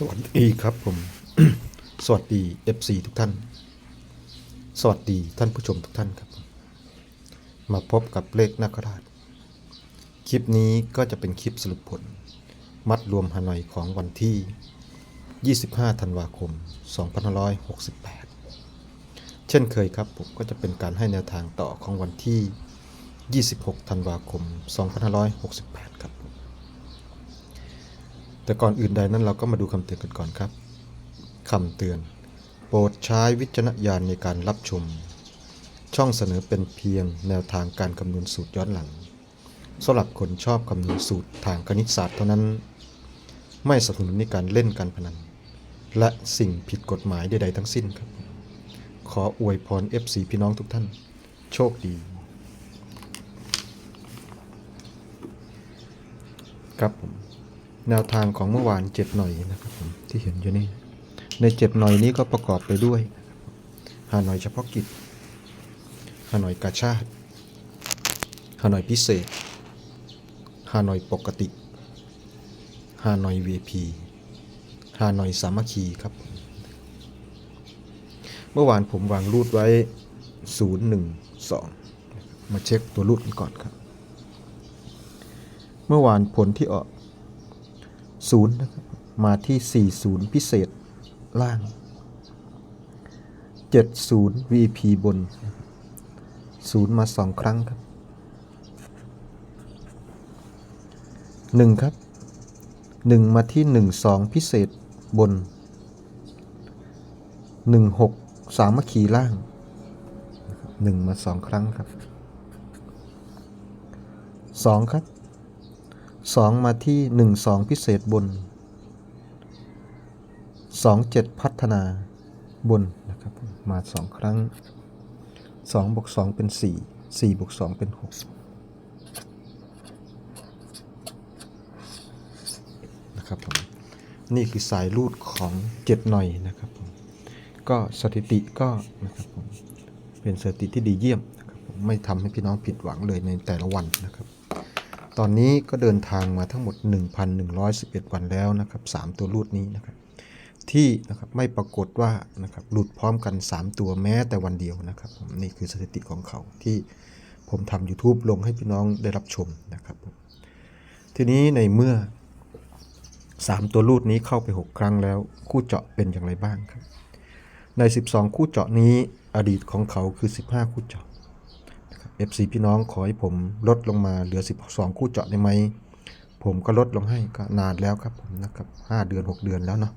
สวัสดีครับผม สวัสดี FC ทุกท่าน สวัสดีท่านผู้ชมทุกท่านครับ มาพบกับเลขนาคราช คลิปนี้ก็จะเป็นคลิปสรุปผล มัดรวมฮานอยของวันที่ 25 ธันวาคม 2568 เช่นเคยครับผมก็จะเป็นการให้แนวทางต่อของวันที่ 26 ธันวาคม 2568 ครับ แต่ก่อนอื่นใดนั้นเราก็มาดูคำเตือนกันก่อนครับคำเตือน โปรดใช้วิจารณญาณในการรับชม ช่องเสนอเป็นเพียงแนวทางการคำนวณสูตรย้อนหลังสำหรับคนชอบคำนวณสูตรทางคณิตศาสตร์เท่านั้น ไม่สนับสนุนในการเล่นการพนัน และสิ่งผิดกฎหมายใดๆทั้งสิ้นครับ ขออวยพร FC พี่น้องทุกท่าน โชคดี ครับผม แนวทางของเมื่อวานเจ็ดหน่อยนะครับผมที่เห็นอยู่นี่ ในเจ็ดหน่อยนี้ก็ประกอบไปด้วยฮานอยเฉพาะกิจฮานอยกาชาติฮานอยพิเศษฮานอยปกติฮานอย VIP ฮานอยสามัคคีครับ เมื่อวานผมวางรูดไว้ 012 มาเช็คตัวรูดกันก่อนครับ เมื่อวานผลที่ออก ศูนย์นะครับมาที่ 40 พิเศษล่าง 70 VP บนศูนย์มาสองครั้งครับหนึ่งครับหนึ่งมาที่หนึ่งสองพิเศษบนหนึ่งหกสามัคคีล่างหนึ่งมาสองครั้งครับสองครับ สองมาที่หนึ่งสองพิเศษบนสองเจ็ดพัฒนาบนนะครับมาสองครั้งสองบวกสองเป็นสี่สี่บวกสองเป็นหกนะครับผมนี่คือสายรูดของเจ็ดหน่อยนะครับผมก็สถิติก็นะครับผมเป็นสถิติที่ดีเยี่ยมนะครับผมไม่ทำให้พี่น้องผิดหวังเลยในแต่ละวันนะครับ ตอนนี้ก็เดินทางมาทั้งหมด 1,111 วันแล้วนะครับ3ตัวรูดนี้นะครับที่นะครับไม่ปรากฏว่านะครับหลุดพร้อมกัน 3 ตัวแม้แต่วันเดียวนะครับนี่คือสถิติของเขาที่ผมทำ YouTube ลงให้พี่น้องได้รับชมนะครับ ทีนี้ในเมื่อ 3 ตัวรูดนี้เข้าไป 6 ครั้งแล้ว คู่เจาะเป็นอย่างไรบ้างครับ ใน 12 คู่เจาะนี้อดีตของเขาคือ 15 คู่เจาะ FC พี่น้องขอให้ผมลดลงมาเหลือ 12 คู่เจาะได้ไหม ผมก็ลดลงให้ก็นานแล้วครับผมนะครับ5เดือน 6 เดือนแล้วเนาะ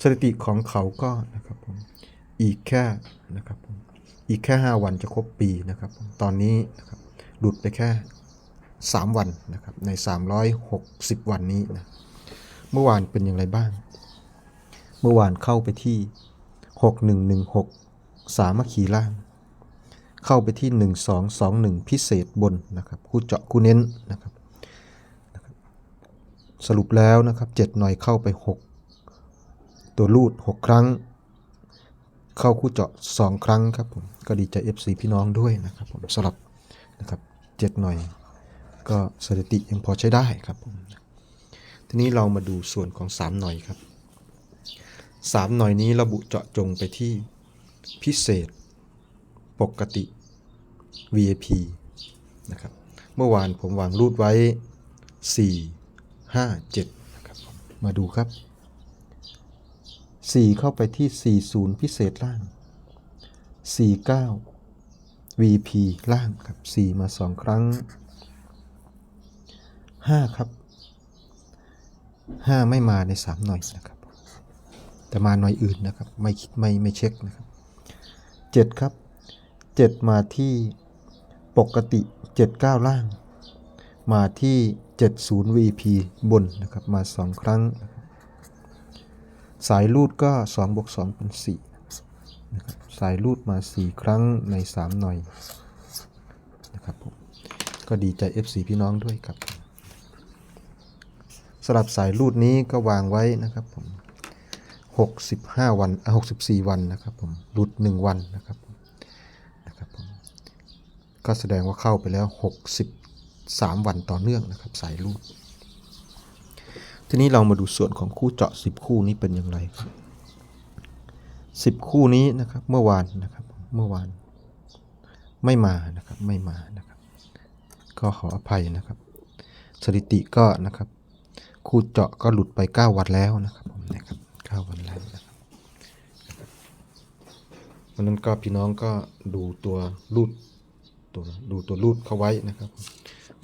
สถิติของเขาก็นะครับผมอีกแค่นะครับผมอีกแค่ 5 วันจะครบปีนะครับตอนนี้นะครับหลุดไปแค่ 3 วันนะครับใน 360 วันนี้นะเมื่อวานเป็นอย่างไรบ้าง เมื่อวานเข้าไปที่ 6116 สามัคคีล่าง เข้าไปที่ 1221 พิเศษบนนะครับคู่เจาะคู่เน้นนะครับสรุปแล้วนะครับ 7 หน่อยเข้าไป 6 ตัวรูด 6 ครั้ง เข้าคู่เจาะ 2 ครั้งครับผมก็ดีใจ FC พี่น้องด้วยนะครับผมสลับนะครับ7หน่อย ก็สถิติยังพอใช้ได้ครับผมทีนี้เรามาดูส่วนของ 3 หน่อยครับ 3 หน่อยนี้ระบุเจาะจงไปที่พิเศษ ปกติ VIP นะครับเมื่อวานผมวางรูดไว้ 4 5 7นะครับผมมาดูครับ 4 เข้าไปที่ 40 พิเศษล่าง 49 VP ล่างครับ 4 มา 2 ครั้ง 5 ครับ 5 ไม่มาใน 3 หน่อยนะครับ แต่มาหน่อยอื่นนะครับ ไม่ไม่ไม่เช็คนะครับ 7 ครับ 7 มาที่ปกติ 79 ล่าง มาที่ 70 VP บนนะครับมา 2 ครั้ง สายรูดก็2บวก2เป็น4นะครับสายรูดมา 4 ครั้งใน 3 หน่อยนะครับผมก็ดีใจ FC พี่น้องด้วยครับสำหรับสายรูดนี้ก็วางไว้นะครับผม65 วันอะ64 วันนะครับผมรูด1 วันนะครับผมนะครับผม ก็แสดงว่าเข้าไปแล้ว 63 วันต่อเนื่องนะครับสายรูดทีนี้เรามาดูส่วนของคู่เจาะ 10 คู่นี้เป็นอย่างไรครับ10 คู่นี้นะครับเมื่อวานนะครับเมื่อวานไม่มานะครับไม่มานะครับ ก็ขออภัยนะครับ สถิติก็นะครับ คู่เจาะก็หลุดไป 9 วันแล้วนะครับผมนะครับ9วันแล้วนะครับวันนั้นก็พี่น้องก็ดูตัวรูด ตัวดูตัวรูดเข้าไว้นะครับ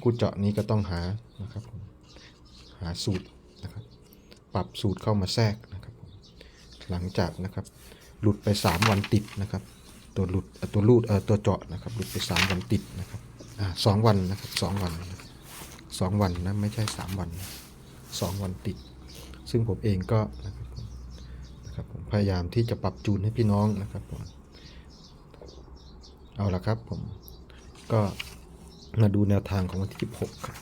คู่เจาะนี้ก็ต้องหานะครับหาสูตรนะครับ ปรับสูตรเข้ามาแทรกนะครับ หลังจากนะครับ หลุดไป 3 วันติดนะครับ ตัวหลุดตัวรูดเออตัวเจาะนะครับ หลุดไป 3 วันติดนะครับอ่าสองวันนะครับสองวันสองวันนะไม่ใช่ 3 วันสองวันติด ซึ่งผมเองก็นะครับนะครับผมพยายามที่จะปรับจูนให้พี่น้องนะครับผมเอาละครับผม ก็มาดูแนวทางของวันที่ 16 ครับ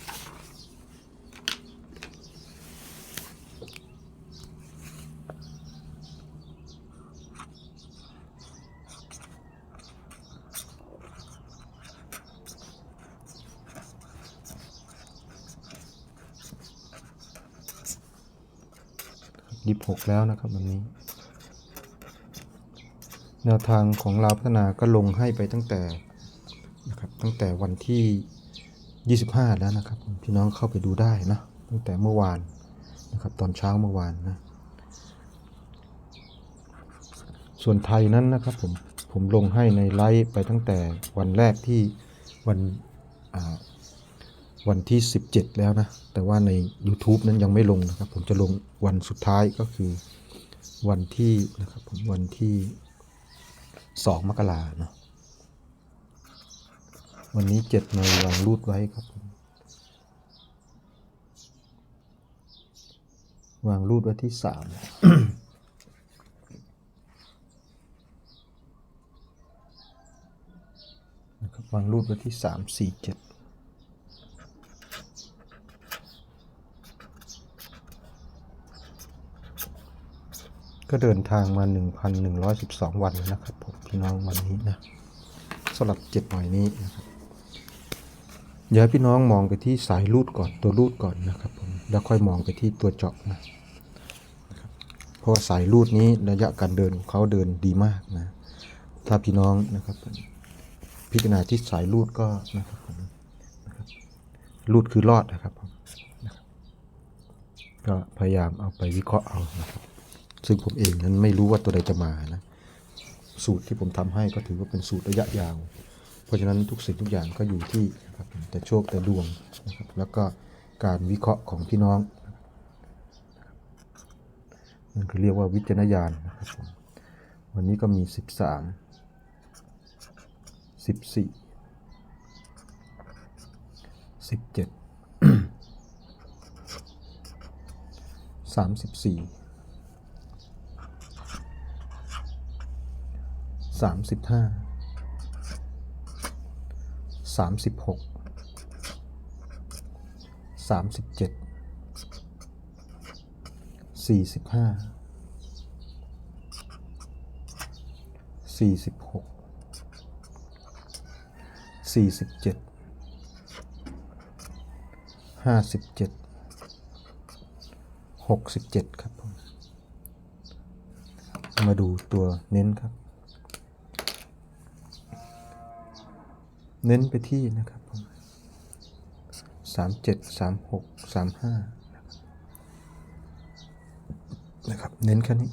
ยี่หกแล้วนะครับวันนี้ แนวทางของเราพัฒนาก็ลงให้ไปตั้งแต่ ตั้งแต่วันที่ 25 แล้วนะครับพี่น้องเข้าไปดูได้นะตั้งแต่เมื่อวานนะครับตอนเช้าเมื่อวานนะส่วนไทยนั้นนะครับผมผมลงให้ในไลฟ์ไปตั้งแต่วันแรกที่วันวันที่ 17 แล้วนะ แต่ว่าใน YouTube นั้นยังไม่ลงนะครับ ผมจะลงวันสุดท้ายก็คือวันที่นะครับผมวันที่ 2 มกราเนาะ วันนี้7ในวางรูดไว้ครับวางรูดไว้ที่3นะครับวางรูดไว้ที่3 4 7ก็เดินทางมา 1,112 วันแล้วนะครับผมพี่น้องวันนี้นะสำหรับเจ็ดหน่อยนี้นะครับ เดี๋ยวให้พี่น้องมองไปที่สายรูดก่อนตัวรูดก่อนนะครับผมแล้วค่อยมองไปที่ตัวเจาะนะครับเพราะว่าสายรูดนี้ระยะการเดินของเขาเดินดีมากนะถ้าพี่น้องนะครับ พิจารณาที่สายรูดก็นะครับผมรูดคือรอดนะครับผมนะครับก็พยายามเอาไปวิเคราะห์เอานะครับซึ่งผมเองนั้นไม่รู้ว่าตัวใดจะมานะ สูตรที่ผมทำให้ก็ถือว่าเป็นสูตรระยะยาว เพราะฉะนั้นทุกสิ่งทุกอย่างก็อยู่ที่นะครับแต่โชคแต่ดวงนะครับแล้วก็การวิเคราะห์ของพี่น้องนั่นคือเรียกว่าวิจารณญาณนะครับผมวันนี้ก็มี 13 14 17 34สาม สาสามสิบหกสามสิบเจ็ดสี่สิบห้าสี่สิบหกสี่สิบเจ็ดห้าสิบเจ็ดหกสิบเจ็ดครับผมมาดูตัวเน้นครับ เน้นไปที่นะครับผมสามเจ็ดสามหกสามห้านะครับ เน้นแค่นี้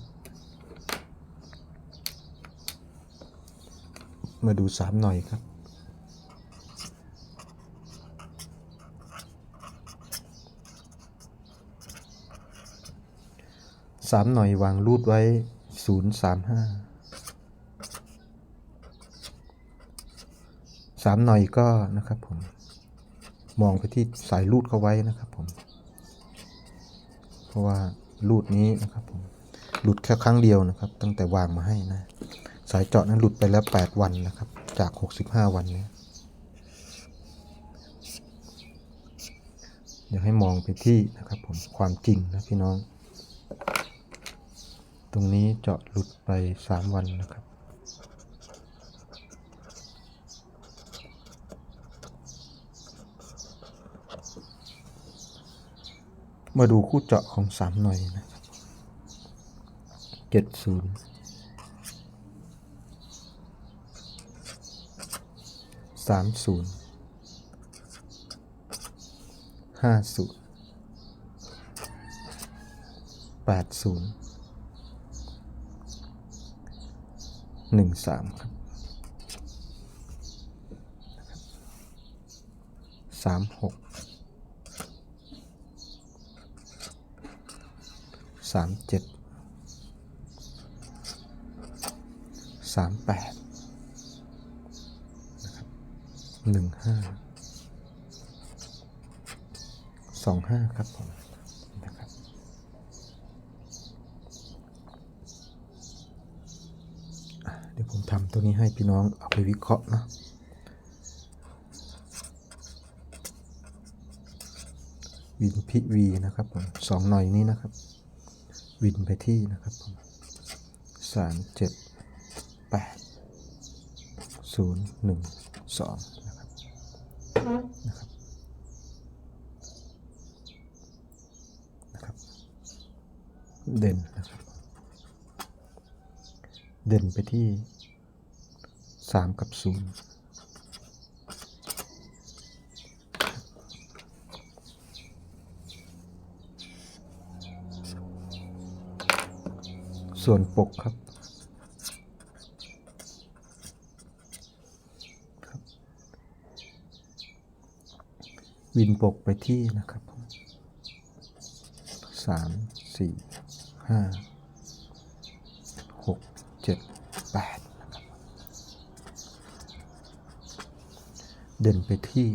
มาดูสามหน่อยครับสามหน่อยวางรูดไว้ศูนย์สามห้า สามหน่อยก็นะครับผมมองไปที่สายรูดเขาไว้นะครับผม เพราะว่ารูดนี้นะครับผมหลุดแค่ครั้งเดียวนะครับ ตั้งแต่วางมาให้นะ สายเจาะนั้นหลุดไปแล้ว 8 วันนะครับ จาก 65 วันนี้อยากให้มองไปที่นะครับผมความจริงนะพี่น้อง ตรงนี้เจาะหลุดไป 3 วันนะครับ มาดูคู่เจาะของสามหน่อยนะครับเจ็ดศูนย์สามศูนย์ห้าศูนย์แปดศูนย์หนึ่งสามครับสามหก สามเจ็ดสามแปดนะครับหนึ่งห้าสองห้าครับผมนะครับเดี๋ยวผมทำตัวนี้ให้พี่น้องเอาไปวิเคราะห์นะวินพิวีนะครับผมสองหน่อยนี้นะครับ วินไปที่นะครับผมสามเจ็ดแปดศูนย์หนึ่งสองนะครับนะครับนะครับ เด่นนะครับ เด่นไปที่สามกับศูนย์ ส่วนปกครับวินปกไปที่นะครับสามสี่ห้าหกเจ็ดแปดนะครับเด่นไปที่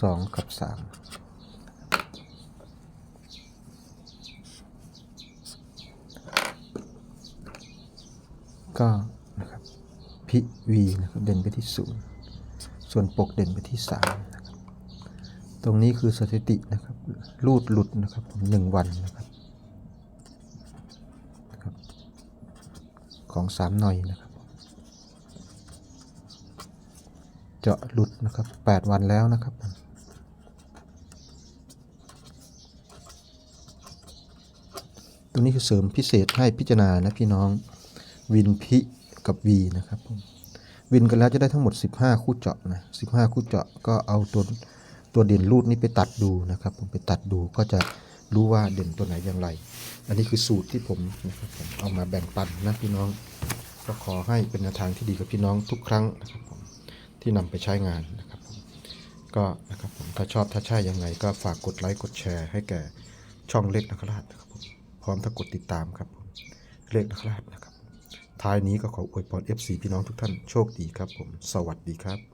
สองกับสาม ก็นะครับพิวีนะครับเด่นไปที่ศูนย์ส่วนปกเด่นไปที่สามนะครับตรงนี้คือสถิตินะครับรูดหลุดนะครับหนึ่งวันนะครับนะครับของสามหน่อยนะครับเจาะหลุดนะครับแปดวันแล้วนะครับตรงนี้คือเสริมพิเศษให้พิจารณานะพี่น้อง วินพิกับวีนะครับผมวินกันแล้วจะได้ทั้งหมด 15 คู่เจาะนะ15 คู่เจาะก็เอาตัวตัวเด่นรูดนี้ไปตัดดูนะครับผมไปตัดดูก็จะรู้ว่าเด่นตัวไหนอย่างไร อันนี้คือสูตรที่ผมนะครับผมเอามาแบ่งปันนะพี่น้อง ก็ขอให้เป็นแนวทางที่ดีกับพี่น้องทุกครั้งนะครับผมที่นำไปใช้งานนะครับผมก็นะครับผมถ้าชอบถ้าใช่ยังไงก็ฝากกดไลค์กดแชร์ให้แก่ช่องเล็กนักราชนะครับผมพร้อมทั้งกดติดตามครับผมเล็กนักราชนะครับ ท้ายนี้ก็ขออวยพร FC พี่น้องทุกท่านโชคดีครับผม สวัสดีครับ